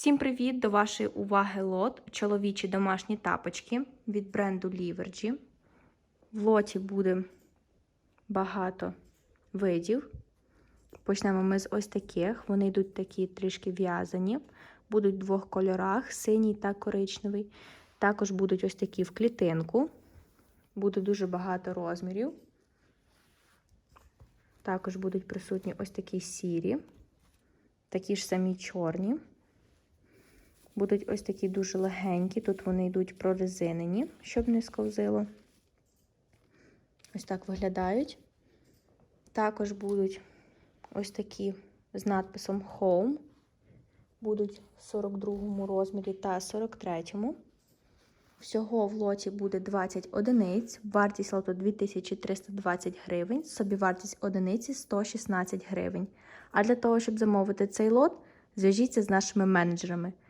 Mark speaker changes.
Speaker 1: Всім привіт! До вашої уваги лот чоловічі домашні тапочки від бренду Ліверджі. В лоті буде багато видів. Почнемо ми з ось таких. Вони йдуть такі трішки в'язані. Будуть в двох кольорах: синій та коричневий. Також будуть ось такі в клітинку. Буде дуже багато розмірів. Також будуть присутні ось такі сірі, такі ж самі чорні. Будуть ось такі дуже легенькі. Тут вони йдуть прорезинені, щоб не сковзило. Ось так виглядають. Також будуть ось такі з надписом Home. Будуть в 42 розмірі та 43. Всього в лоті буде 20 одиниць. Вартість лоту 2320 гривень, собівартість одиниці 116 гривень. А для того, щоб замовити цей лот, зв'яжіться з нашими менеджерами.